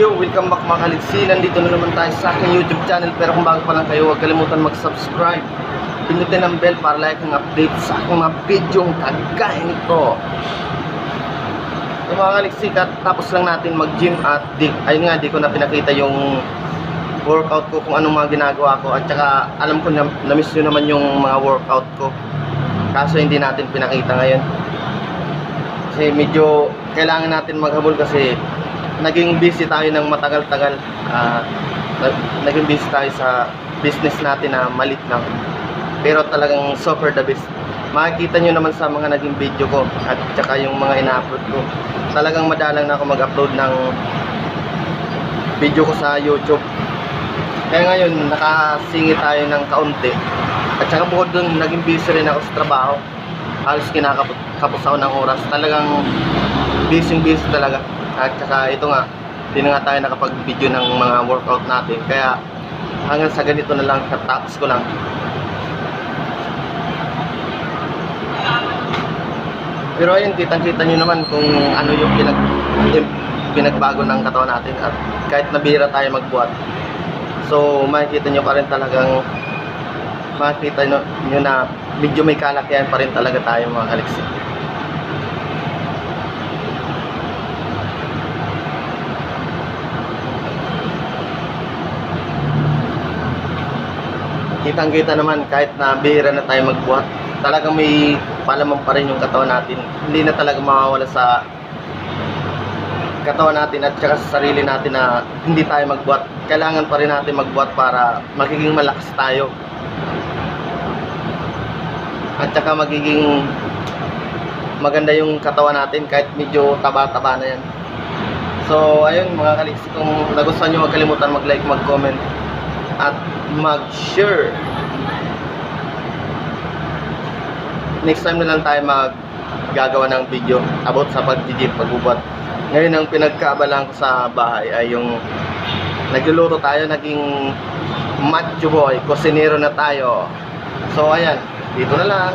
Yo, welcome back mga kaliksi. Nandito na naman tayo sa aking YouTube channel. Pero kung bago pa lang kayo, huwag kalimutan mag-subscribe. Pindutin ang bell para like ang update sa aking mga video kagaya nito. So mga kaliksi, tapos lang natin mag-gym at di, ayun nga, di ko na pinakita yung workout ko kung anong mga ginagawa ko. At saka alam ko na, na-miss nyo naman yung mga workout ko. Kaso hindi natin pinakita ngayon. Kasi medyo kailangan natin maghabol kasi naging busy tayo ng matagal-tagal. Nag- naging busy tayo sa business natin na malit lang. Pero talagang super the best. Makikita nyo naman sa mga naging video ko at saka yung mga ina-upload ko. Talagang madalang na ako mag-upload ng video ko sa YouTube. Kaya ngayon, nakasingi tayo ng kaunti. At saka bukod dun, naging busy rin ako sa trabaho. Halos kinakapos ako ng oras. Talagang busy-busy talaga. At saka ito nga, hindi na nga tayo nakapag-video ng mga workout natin. Kaya hanggang sa ganito na lang, tapos ko lang. Pero ayun, kitang-kita nyo naman kung ano yung pinag, pinagbago ng katawan natin at kahit nabira tayo magbuhat. So, makikita nyo pa rin talagang makikita nyo, nyo na medyo may kalakihan pa rin talaga tayo mga kaliksi. Kitang-kita naman kahit na bihira na tayo magbuhat, talagang may palaman pa rin yung katawan natin. Hindi na talaga mawawala sa katawan natin at saka sa sarili natin na hindi tayo magbuhat. Kailangan pa rin natin magbuhat para magiging malakas tayo. At saka magiging maganda yung katawan natin kahit medyo taba-taba na yan. So, ayun mga kaliksi, kung nagustuhan nyo, huwag kalimutan mag-like, mag-comment, at mag-share. Next time na lang tayo maggagawa ng video about sa pag-gym, pagbubat. Ngayon ang pinagkaabalan ko sa bahay ay yung nagluluto tayo, naging macho boy, kusinero na tayo. So ayan, dito na lang.